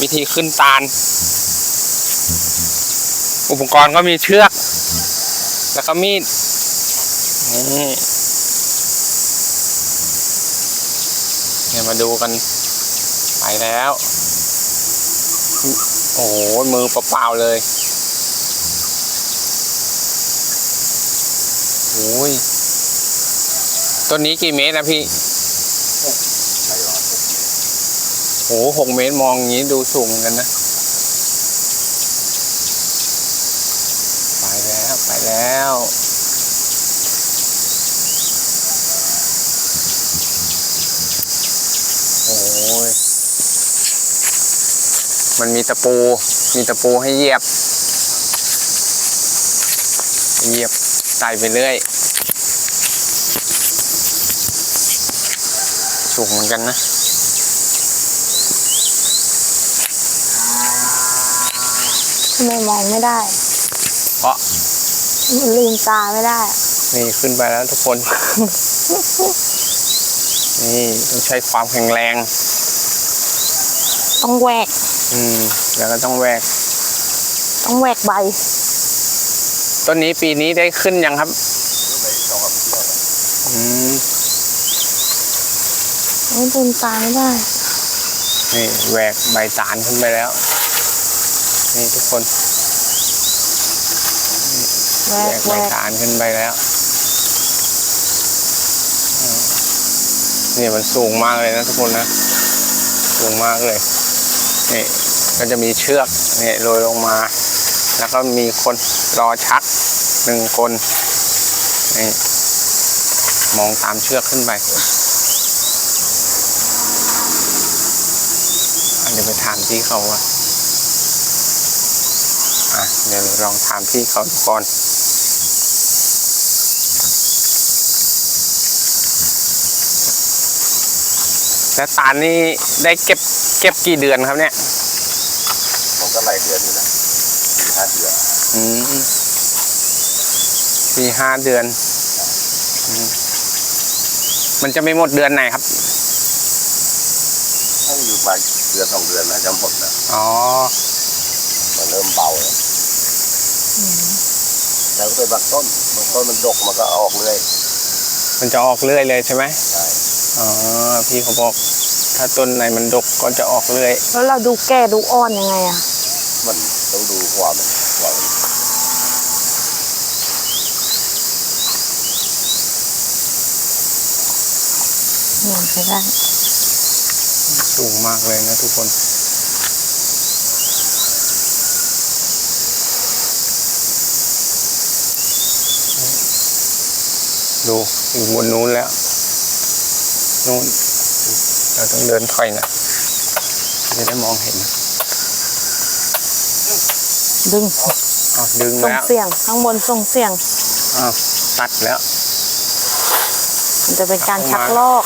วิธีขึ้นตาล อุปกรณ์ก็มีเชือก แล้วก็มีดนี่เดี๋ยวมาดูกันไปแล้ว โอ้โห มือเปล่าๆเลยโอ้ยต้นนี้กี่เมตรนะพี่ โอ้โหหกเมตรมองอย่างนี้ดูสูงกันนะ ไปแล้วไปแล้วโอ้ยมันมีตะปู มีตะปูให้เหยียบ เหยียบใส่ไปเรื่อย สูงเหมือนกันนะ ทำไมมองไม่ได้ เพราะมันลืมตาไม่ได้ นี่ขึ้นไปแล้วทุกคน นี่ต้องใช้ความแข็งแรง ต้องแหวก อืม แล้วก็ต้องแวก ต้องแหวกใบ ต้นนี้ปีนี้ได้ขึ้นยังครับอืมไม่ลืมตาไม่ได้ นี่แหวกใบตาลขึ้นไปแล้ว นี่ทุกคน แหวแหวกกแหใบวกตาลขึ้นไปแล้วอืมนี่มันสูงมากเลยนะทุกคนนะ สูงมากเลย นี่ก็จะมีเชือกนี่โรยลงมา แล้วก็มีคนรอชักหนึ่งคน นี่มองตามเชือกขึ้นไปอันนี้ไปถามพี่เขาว่าอะ เดี๋ยวลองถามพี่เขาก่อนแล้วตาลนี่ได้เก็บเก็บกี่เดือนครับเนี่ยมันก็หลายเดือนอยู่นะสี่ห้าเดือนอืมสี่ห้าเดือนอืมมันจะไม่หมดเดือนไหนครับถ้าอยู่มาเดือนสองเดือนน่าจะหมดนะอ๋อ มันเริ่มเบาแล้ว แล้วก็ไปบางต้นบางต้นมันดกมันก็ออกเรื่อยมันจะออกเรื่อยเลยใช่ไหมใช่อ๋อพี่เขาบอก ถ้าต้นไหนมันดกก็จะออกเรื่อย แล้วเราดูแก่ดูอ่อนยังไงอะมันต้องดูความความมองไม่ได้ สูงมากเลยนะทุกคน ดูอยู่บนนู้นแล้วนู้นเราต้องเดินถอยนะจะได้มองเห็น ดึงอ้าวดึงส่งแล้วเสียงข้างบนส่งเสียง อ้าวตัดแล้ว มันจะเป็นการชักลอก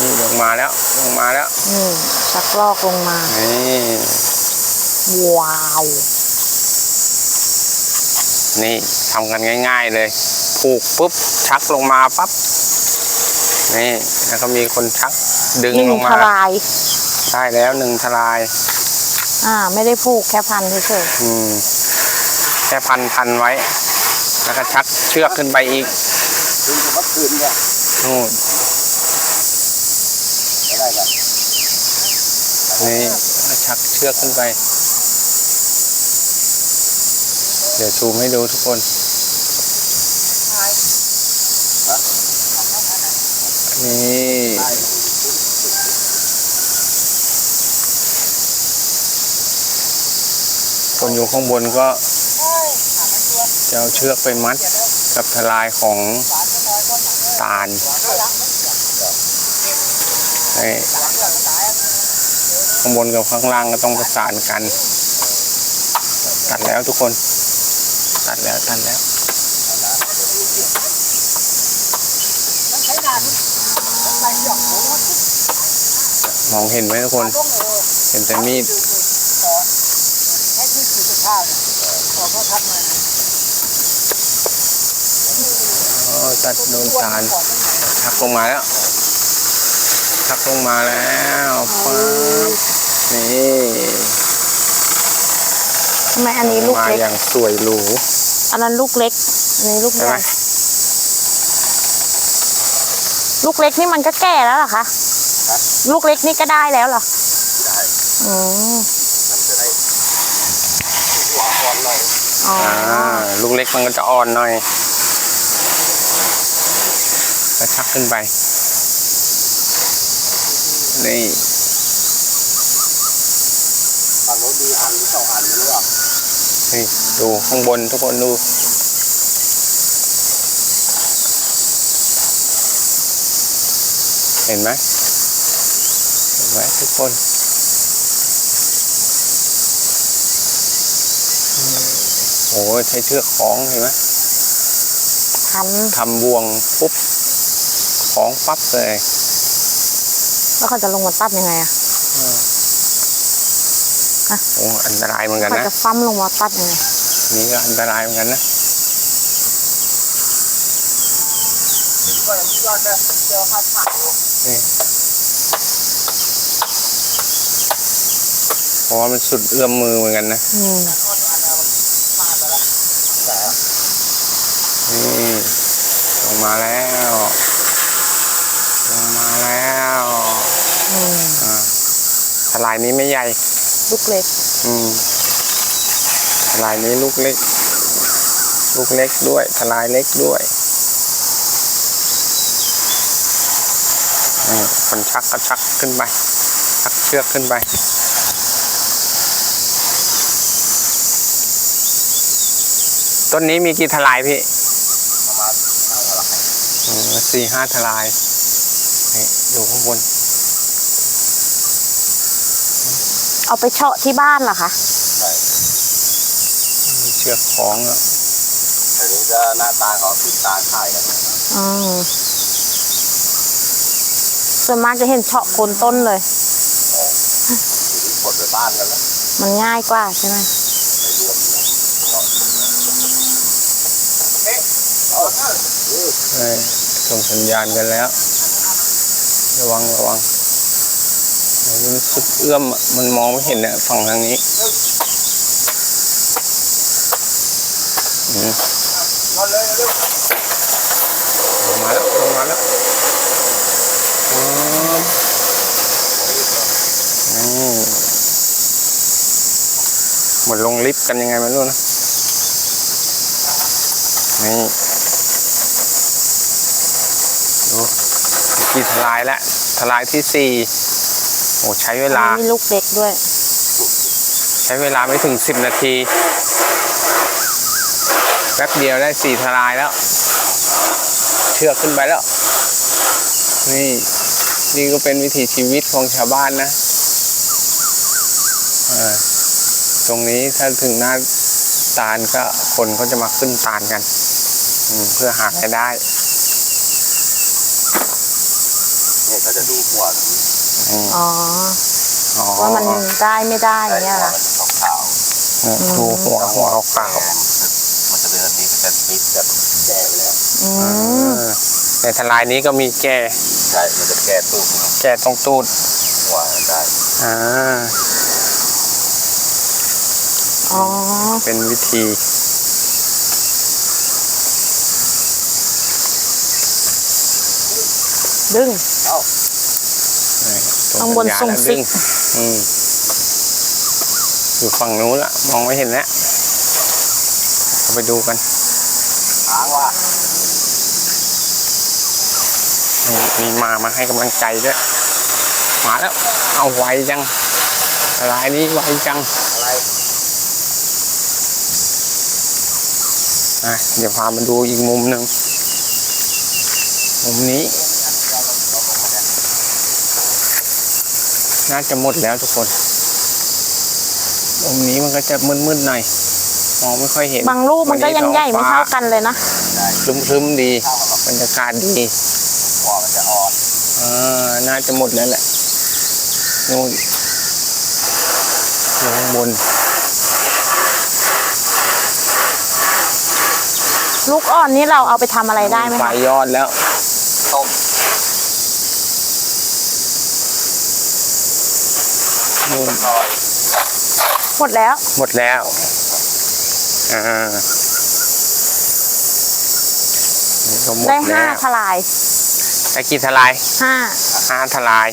นี่ลงมาแล้วลงมาแล้ว อืมชักลอกลงมา นี่ ว้าว นี่ทำกันง่าย ๆเลย ผูกปุ๊บชักลงมาปั๊บนี่แล้วก็มีคนชักดึงหนึ่งลงทมาลายได้แล้วหนึ่งทลาย อ่า ไม่ได้ผูกแค่พันเฉยอืมแค่พันพันไว้ แล้วก็ชักเชือกขึ้นไปอีกดึงเมื่อคืนเนี่ยนู่นไม่ได้ละนี่แล้วชักเชือกขึ้นไป เดี๋ยวซูมให้ดูทุกคน นี่คนอยู่ข้างบนก็จะเอาเชือกไปมัดกับทลายของตาลนี่ข้างบนกับข้างล่างก็ต้องประสานกัน ตัดแล้วทุกคน ตัดแล้วตัดแล้ว มองเห็นไหมทุกคน เห็นแต่มีดอ๋อตัดโดนตาลชักลงมาแล้วชักลงมาแล้วปั๊บนี่ทำไมอันนี้ลูกมาเล็กอย่างสวยหรูอันนั้นลูกเล็กอันนี้ลูกใช่ใหไหมญ่ลูกเล็กนี่มันก็แก่แล้วเหรอคะ ลูกเล็กนี่ก็ได้แล้วเหรอ ได้ อืมมันจะได้หัวอ่อนหน่อยอ๋ออ่าลูกเล็กมันก็จะอ่อนหน่อยกระชักขึ้นไป นี่ฝั่งโน้นมีอันหรือสองอันไม่รู้อะนี่ดูข้างบนทุกคนดู เห็นไหมเห็น ไหมทุกคนอืมโอ้ยใช้เชือกคล้องเห็นไหมพันทำบ่วงปุ๊บคล้องปั๊บเลย แล้วเขาจะลงมาตัดยังไงอะโอ้อันตรายเหมือนกันเขานะจะฟั่มลงมาตัดยังไงนี่ก็อันตรายเหมือนกันนะก็ยังไม่ย อดเลยเจอข้าวผัดอยู่นี่เพราะว่ามันสุดเอื้อมมือเหมือนกันนะอืมอ่อนอันนั้นมันพลาดไปแล้วแต่นี่ลงมาแล้วลงมาแล้วอืมอ่าทลายนี้ไม่ใหญ่ ลูกเล็ก อืมทลายนี้ลูกเล็ก ลูกเล็กด้วยทลายเล็กด้วยนี่คนชักก็ชักขึ้นไปชักเชือกขึ้นไป ต้นนี้มีกี่ทลายพี่ประมาณเท่าไหร่อืมสี่ห้าทลายนี่อยู่ข้างบน เอาไปเฉาะที่บ้านเหรอคะใช่มีเชือกคล้องอะแต่นี้จะหน้าตาเขาติดตาขายกันอืมส่วนมากจะเห็นเฉาะโคนต้นเลยทีนี้ผลไปบ้านกันแล้วมันง่ายกว่าใช่ไหม ไปรวมกันเอ๊ะเอาเถอะเออ เอ้ย ส่งสัญญาณกันแล้ว ระวังระวังเดี๋ยวมันสุดเอื้อมมันมองไม่เห็นเนี่ยฝั่งทางนี้มเอาเลยเร็วลงมาแล้วลงมาแล้วอืมนี่เหมือนลงลิฟต์กันยังไงไม่รู้นะนี่ กี่ทลายแล้วทลายที่สี่โอ้ใช้เวลาอันนี้มีลูกเล็กด้วย ใช้เวลาไม่ถึงสิบนาทีแป๊บเดียวได้สี่ทลายแล้ว เชือกขึ้นไปแล้ว นี่นี่ก็เป็นวิถีชีวิตของชาวบ้านนะอ่าตรงนี้ถ้าถึงหน้าตาลก็คนก็จะมาขึ้นตาลกันอืมเพื่อหารายได้ เนี่ยเขาจะดูหัวตรงนี้อืมอ๋ออ๋อว่ามันได้ไม่ได้อย่างเงี้ยหัวล่ะมันขาวเนี่ยดูหัวหัวขาวๆ มันจะเดินนี้ก็จะมิดแบบแก่ไปแล้วอืๆมอ่าในทลายนี้ก็มีแก่ใช่มันจะแก่ตุ้มแก่ตรงตูดหัวได้อ่าอ๋อเป็นวิธีดึง เอ้านี่ข้างบนญญณส่งแล้วซิกดึอืมอยู่ฝั่งนู้นละมองไม่เห็นแล้วเราไปดูกันค้างว่ะมีมีมามาให้กำลังใจด้วยมาแล้ว เอาไวจังลายนี้ไวจังอะไรอะเดี๋ยวพามาดูอีกมุมหนึ่งมุมนี้ น่าจะหมดแล้วทุกคนมุมนี้มันก็จะมืดๆหน่อยมองไม่ค่อยเห็นบางลูกมันก็ยังใหญ่ไม่เท่ากันเลยนะครึ้มๆดีบรรยากาศดีหัวมันจะอ่อนอ่าน่าจะหมดแล้วแหละนู่นอยู่ข้างบน ลูกอ่อนนี้เราเอาไปทำอะไรได้ไหมไฟคะยอดแล้วต้ม นู่นลอยหมดแล้ว หมดแล้วเอ่านี่ก็หมดได้ห้าแล้วทลายได้กี่ทลายห้าห้าทลาย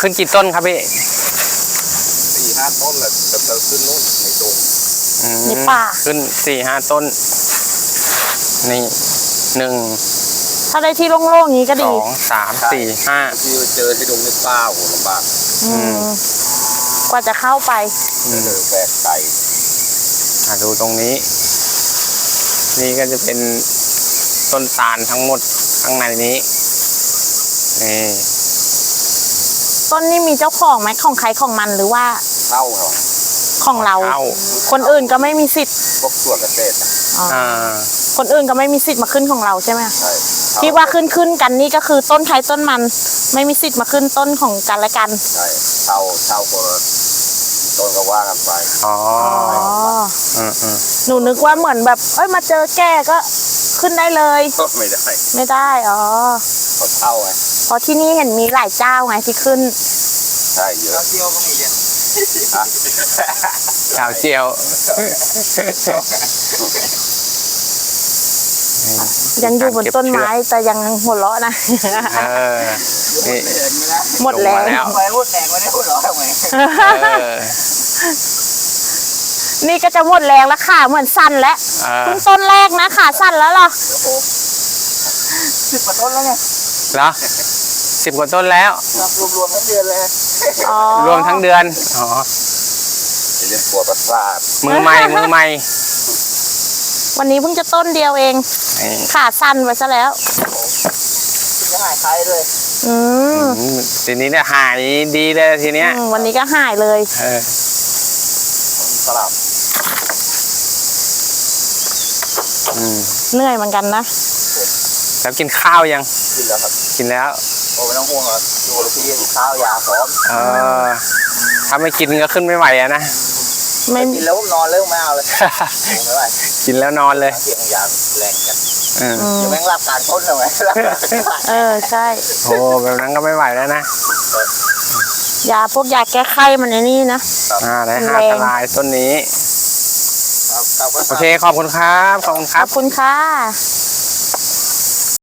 ขึ้นกี่ต้นครับพี่สี่ห้าต้นแหละจะจะขึ้นนู่นในดงอืมในป่าขึ้นสี่ห้าต้น นี่หนึ่ง ถ้าได้ที่โล่งๆอย่างนี้ก็สดีองสามสี่ห้าที่เจอที่ดงในป่าโหลำบากอืมกว่าจะเข้าไป อืมเจอแบกไก่อะดูตรงนี้ นี่ก็จะเป็นต้นตาลทั้งหมดข้างในนี้นี่ต้นนี้มีเจ้าของไหมของใครของมันหรือว่าเข้าเหรอของเรา เข้าคนอื่นก็ไม่มีสิทธิ์พวกส่วนเกษตรนะอ๋อออ่า คนอื่นก็ไม่มีสิทธิ์มาขึ้นของเราใช่ไหมใช่ ที่ว่าขึ้นขึ้นกันนี่ก็คือต้นไทยต้นมัน ไม่มีสิทธิ์มาขึ้นต้นของกันและกัน ใช่เช่าเช่าคนละต้นก็ว่ากันไปอ๋ออ๋อ อืมอืมหนูนึกว่าเหมือนแบบ เอ้ยมาเจอแก่ก็ขึ้นได้เลย ก็ไม่ได้ไม่ได้ อ๋อ เขาเช่าไงเพราะที่นี่เห็นมีหลายเจ้าไงที่ขึ้น ใช่เยอะเที่ยวก็มีเยอะฮะชาวเจียว ยังอยู่บนต้นไม้แต่ยังหัวเราะนะ เออนี่หมดแล้ลวงมาแล้วไปพูดแดงไม่ได้พูดหรอทำไมเออ นี่ก็จะหมดแรงแล้วขาเหมือนสั้นแล้วเออ เพิ่งต้นแรกนะขาสั้นแล้วเหรอสิบกว่าต้นแล้วไงเหรอสิบกว่าต้นแล้วรวมรวมๆทั้งเดือนเลย อ๋อรวมทั้งเดือน อ๋อ เรียนปวดประสาทมือใหม่ มือใหม่ วันนี้เพิ่งจะต้นเดียวเองนี่ขาสั้นไปซะแล้วจะหายใครเลยอืมอืมทีนี้เนี่ยหายดีเลยทีเนี้ยอืมวันนี้ก็หายเลยเออสลับอืมเหนื่อยเหมือนกันนะแล้วกินข้าวยัง กินแล้วครับกินแล้วโอ้ไม่ต้องห่วงหรอกอยู่กับพี่ข้าวยาพร้อมเออถ้าไม่กินก็ขึ้นไม่ไหวอะนะไม่กินแล้วผมนอนเริ่มไม่เอาเลยผมไม่ไหว กินแล้วนอนเลยเสียงยาแรงกันเอออืมยังแม่งรับการพ่นเลยไหมเออใช่ โอ้แบบนั้นก็ไม่ไหวแล้วนะยาพวกยาแก้ไข้มันในนี่นะ อ่าได้มันห้าแรงทลายต้นนี้ครับครับโอเคขอบคุณครับ ขอบคุณคขรัอบบคุณค่ะ